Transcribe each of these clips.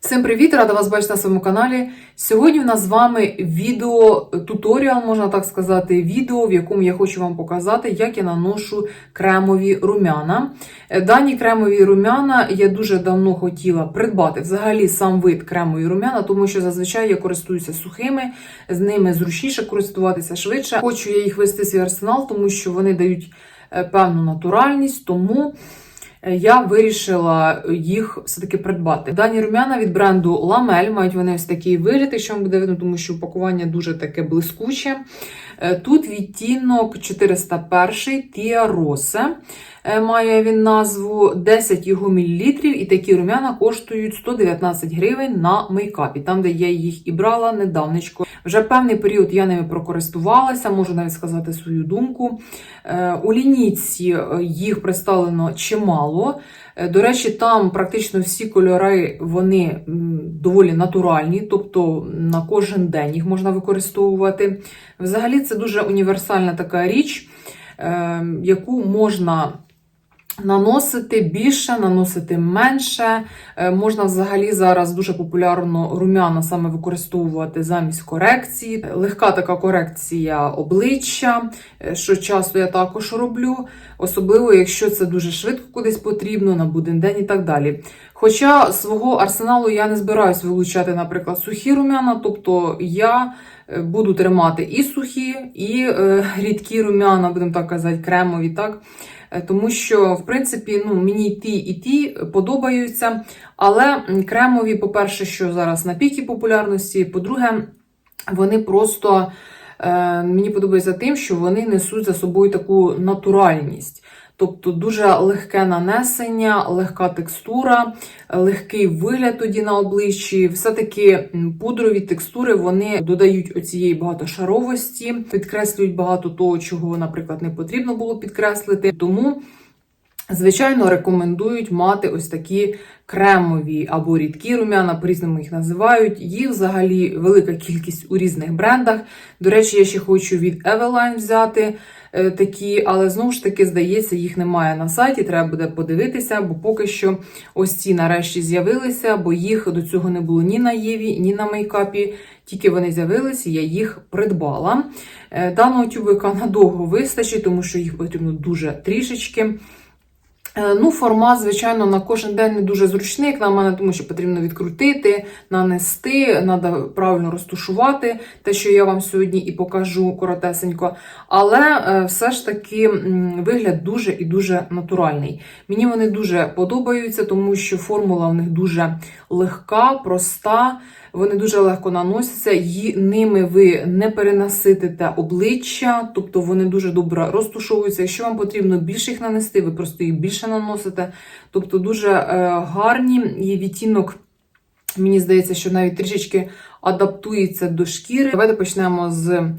Всім привіт! Рада вас бачити на своєму каналі. Сьогодні в нас з вами відео туторіал, можна так сказати, відео, в якому я хочу вам показати, як я наношу кремові румяна. Е, Дані кремові румяна я дуже давно хотіла придбати взагалі сам вид кремові румяна, тому що зазвичай я користуюся сухими, з ними зручніше користуватися швидше. Хочу я їх вести в свій арсенал, тому що вони дають е, певну натуральність, тому. Е, я вирішила їх все-таки придбати. Дані румяна від бренду Ламель мають вони ось такий вигляд, якщо вам буде видно, тому що упакування дуже таке блискуче. Е, Тут відтінок 401 Тіа Росе. Має він назву 10 його мілілітрів, і такі румяна коштують 119 гривень на мейкапі, там, де я їх і брала недавнечко. Вже певний період я ними прокористувалася, можу навіть сказати свою думку. Е, У лінійці е, їх представлено чимало. Е, До речі, там практично всі кольори вони доволі натуральні, тобто на кожен день їх можна використовувати. Взагалі, це дуже універсальна така річ, е, яку можна. Наносити більше, наносити менше. Е, Можна взагалі зараз дуже популярно румяна саме використовувати замість корекції. Е, Легка така корекція обличчя, е, що часто я також роблю, особливо якщо це дуже швидко кудись потрібно, на буден день і так далі. Хоча свого арсеналу я не збираюсь вилучати, наприклад, сухі румяна, тобто я буду тримати і сухі, і рідкі румяна, будемо так казати, кремові, так? Е, Тому що, в принципі, ну, мені ті, і ті подобаються. Але кремові, по-перше, що зараз на пікі популярності, по-друге, вони просто е, мені подобаються тим, що вони несуть за собою таку натуральність. Тобто дуже легке нанесення, легка текстура, легкий вигляд тоді на обличчі. Все-таки пудрові текстури вони додають оцієї багатошаровості, підкреслюють багато того, чого, наприклад, не потрібно було підкреслити. Тому Звичайно, рекомендують мати ось такі кремові або рідкі румяна, по-різному їх називають. Їх взагалі велика кількість у різних брендах. До речі, я ще хочу від Eveline взяти такі, але знову ж таки, здається, їх немає на сайті. Треба буде подивитися, бо поки що ось ці нарешті з'явилися, бо їх до цього не було ні на Єві, ні на мейкапі. Тільки вони з'явилися, я їх придбала. Е, Даного тюбика надовго вистачить, тому що їх потрібно дуже трішечки. Е, Ну, формат, звичайно, на кожен день не дуже зручний, як на мене, тому що потрібно відкрутити, нанести, треба правильно розтушувати те, що я вам сьогодні і покажу коротесенько. Але е, все ж таки вигляд дуже і дуже натуральний. Мені вони дуже подобаються, тому що формула в них дуже легка, проста. Вони дуже легко наносяться, ї, ними ви не перенаситите обличчя, тобто вони дуже добре розтушовуються. Якщо вам потрібно більше їх нанести, ви просто їх більше наносите. Тобто дуже е, гарні і відтінок, мені здається, що навіть трішечки адаптується до шкіри. Давайте почнемо з е,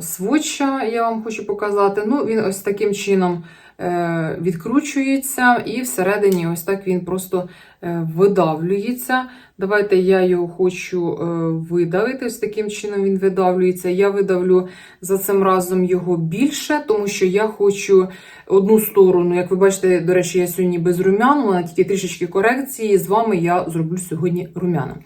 сводча, я вам хочу показати. Ну, він ось таким чином е, відкручується, і всередині ось так він просто видавлюється. Давайте я його хочу е, видавити. Ось таким чином він видавлюється. Я видавлю за цим разом його більше, тому що я хочу одну сторону. Як ви бачите, до речі, я сьогодні без румян, вона тільки трішечки корекції. З вами я зроблю сьогодні румяна.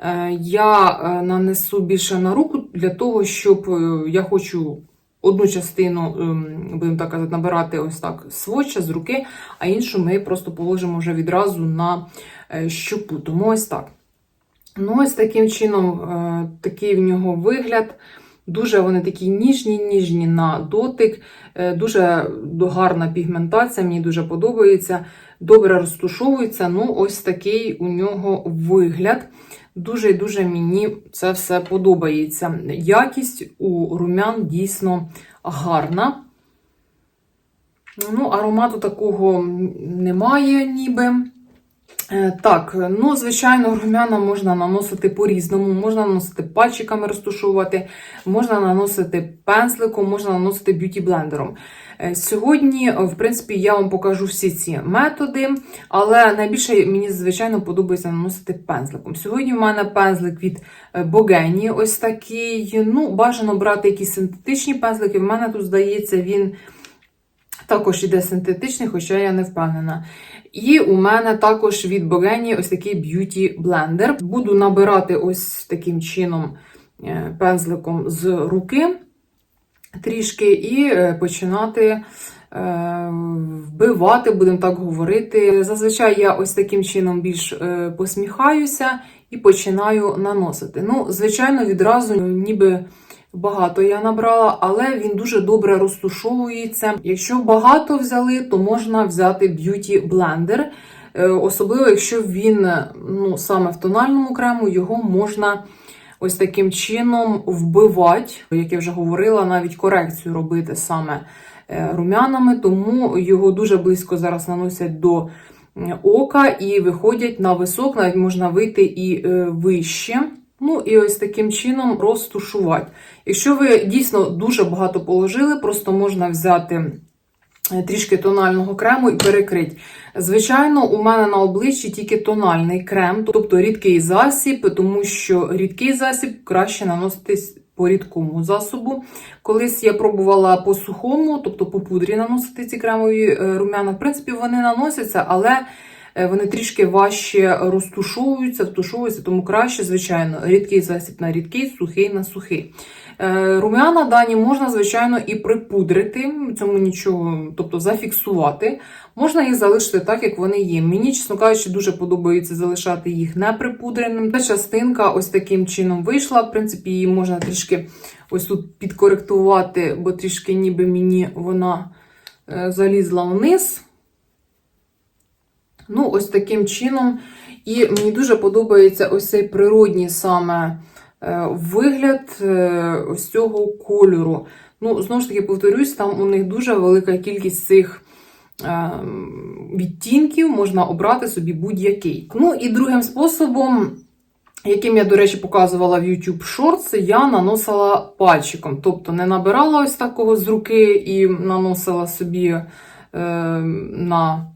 Е, Я е, нанесу більше на руку для того, щоб е, я хочу. Одну частину, ем, будемо так казати, набирати ось так сводча з руки, а іншу ми просто положимо вже відразу на е, щопу. Тому ось так. Ну, ось таким чином, е, такий в нього вигляд. Дуже вони такі ніжні, ніжні на дотик, е, дуже гарна пігментація, мені дуже подобається. Добре розтушовується. Ну, ось такий у нього вигляд. Дуже і дуже мені це все подобається. Якість у румян дійсно гарна. Ну, аромату такого немає, ніби. Е, Так, ну, звичайно, румяна можна наносити по-різному. Можна наносити пальчиками розтушувати, можна наносити пензликом, можна наносити б'юті-блендером. Е, Сьогодні, в принципі, я вам покажу всі ці методи, але найбільше мені, звичайно, подобається наносити пензликом. Сьогодні в мене пензлик від Богені, ось такий. Ну, бажано брати якісь синтетичні пензлики. В мене тут, здається, він Також іде синтетичний, хоча я не впевнена. І у мене також від Богені ось такий б'юті блендер. Буду набирати ось таким чином е, пензликом з руки трішки і е, починати е, вбивати, будемо так говорити. Зазвичай я ось таким чином більш посміхаюся і починаю наносити. Ну, звичайно, відразу ніби. Багато я набрала, але він дуже добре розтушовується. Якщо багато взяли, то можна взяти б'юті блендер. Особливо, якщо він ну, саме в тональному крему, його можна ось таким чином вбивати, як я вже говорила, навіть корекцію робити саме е, румянами, тому його дуже близько зараз наносять до ока і виходять на висок, навіть можна вийти і е, вище. Ну і ось таким чином розтушувати. Якщо ви дійсно дуже багато положили, просто можна взяти е, трішки тонального крему і перекрити. Звичайно, у мене на обличчі тільки тональний крем, тобто рідкий засіб, тому що рідкий засіб краще наноситись по рідкому засобу. Колись я пробувала по сухому, тобто по пудрі наносити ці кремові е, рум'яна. В принципі, вони наносяться, але вони трішки важче розтушовуються, втушовуються, тому краще, звичайно, рідкий засіб на рідкий, сухий на сухий. Е, Рум'яна дані можна, звичайно, і припудрити, цьому нічого, тобто зафіксувати. Можна їх залишити так, як вони є. Мені, чесно кажучи, дуже подобається залишати їх неприпудреним. Та частинка ось таким чином вийшла. В принципі, її можна трішки ось тут підкоректувати, бо трішки ніби мені вона е, залізла вниз. Ну, ось таким чином. І мені дуже подобається ось цей природній саме е, вигляд е, ось цього кольору. Ну, знову ж таки, повторюсь, там у них дуже велика кількість цих е, відтінків, можна обрати собі будь-який. Ну, і другим способом, яким я, до речі, показувала в YouTube Shorts, я наносила пальчиком. Тобто не набирала ось такого з руки і наносила собі е, на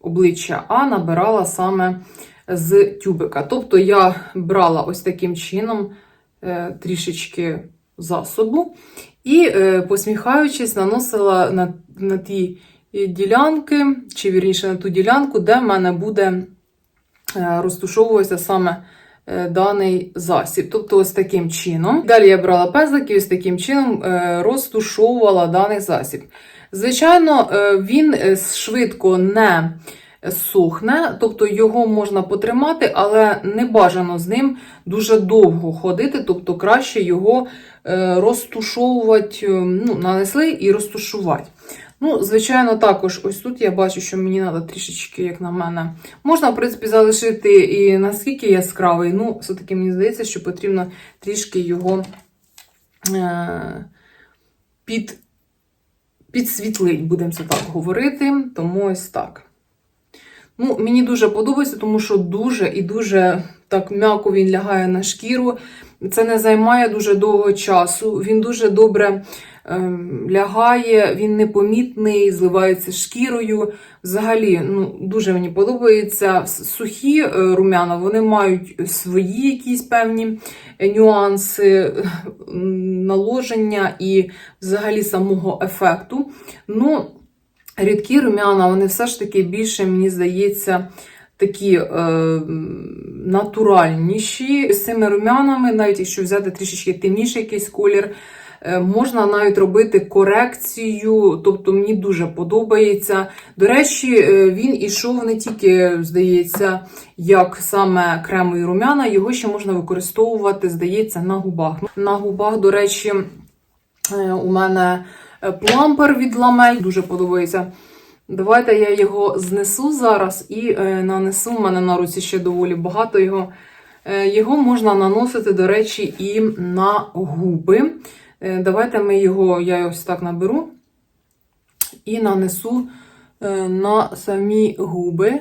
обличчя, а набирала саме з тюбика. Тобто я брала ось таким чином е, трішечки засобу і, е, посміхаючись, наносила на, на ті ділянки, чи вірніше на ту ділянку, де в мене буде е, розтушовуватися саме даний засіб. Тобто, ось таким чином. Далі я брала пезлик і ось таким чином е, розтушовувала даний засіб. Звичайно, е, він е, швидко не сохне, тобто його можна потримати, але не бажано з ним дуже довго ходити, тобто краще його е, розтушовувати, е, ну, нанесли і розтушувати. Ну, звичайно, також ось тут я бачу, що мені треба трішечки, як на мене. Можна, в принципі, залишити і наскільки яскравий. Ну, все-таки мені здається, що потрібно трішки його е- під, підсвітлить, будемо це так говорити. Тому ось так. Ну, Мені дуже подобається, тому що дуже і дуже так м'яко він лягає на шкіру. Це не займає дуже довго часу. Він дуже добре ем, лягає, він непомітний, зливається шкірою. Взагалі, ну, дуже мені подобається. Сухі е, рум'яна вони мають свої якісь певні нюанси наложення і взагалі самого ефекту. Ну, рідкі рум'яна, вони все ж таки більше, мені здається, такі е, натуральніші. З цими рум'янами, навіть якщо взяти трішечки темніший якийсь колір, е, можна навіть робити корекцію, тобто мені дуже подобається. До речі, е, він ішов не тільки, здається, як саме кремові рум'яна, його ще можна використовувати, здається, на губах. На губах, до речі, е, у мене плампер від ламель, дуже подобається. Давайте я його знесу зараз і е, нанесу. У мене на руці ще доволі багато його. Е, його можна наносити, до речі, і на губи. Е, давайте ми його, я ось так наберу і нанесу на самі губи.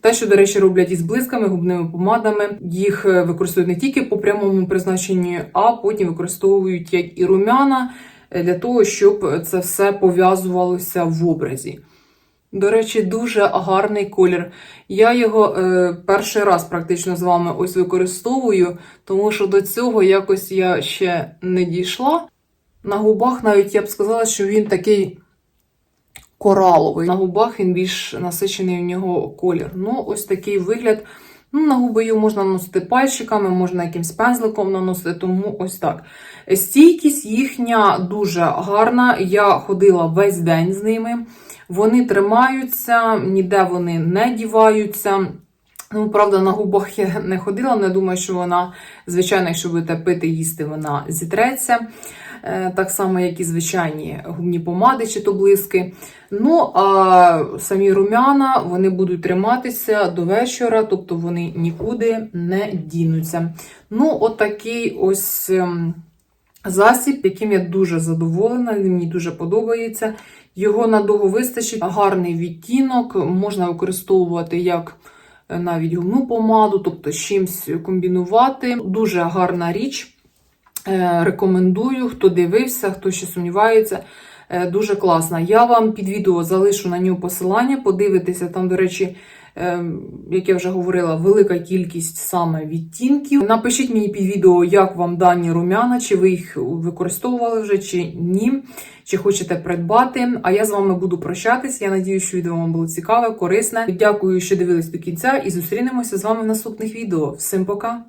Те, що, до речі, роблять із блисками, губними помадами, їх використовують не тільки по прямому призначенню, а потім використовують як і рум'яна для того, щоб це все пов'язувалося в образі. До речі, дуже гарний колір. Я його е, перший раз практично з вами ось використовую, тому що до цього якось я ще не дійшла. На губах навіть я б сказала, що він такий кораловий. На губах він більш насичений у нього колір. Ну, ось такий вигляд. Ну, на губи його можна наносити пальчиками, можна якимсь пензликом наносити, тому ось так. Стійкість їхня дуже гарна. Я ходила весь день з ними. Вони тримаються, ніде вони не діваються. Ну, правда, на губах я не ходила, але думаю, що вона, звичайно, якщо будете пити, їсти, вона зітреться. Е, Так само, як і звичайні губні помади чи то блиски. Ну, а самі румяна вони будуть триматися до вечора, тобто вони нікуди не дінуться. Ну, отакий ось ем, засіб, яким я дуже задоволена, він мені дуже подобається. Його надовго вистачить, гарний відтінок, можна використовувати як е, навіть губну помаду, тобто з чимось комбінувати. Дуже гарна річ. Е, Рекомендую, хто дивився, хто ще сумнівається. Е, Дуже класна. Я вам під відео залишу на нього посилання, подивитися. Там, до речі, е, як я вже говорила, велика кількість саме відтінків. Напишіть мені під відео, як вам дані румяна, чи ви їх використовували вже, чи ні, чи хочете придбати. А я з вами буду прощатись. Я надію, що відео вам було цікаве, корисне. Дякую, що дивились до кінця, і зустрінемося з вами в наступних відео. Всім пока!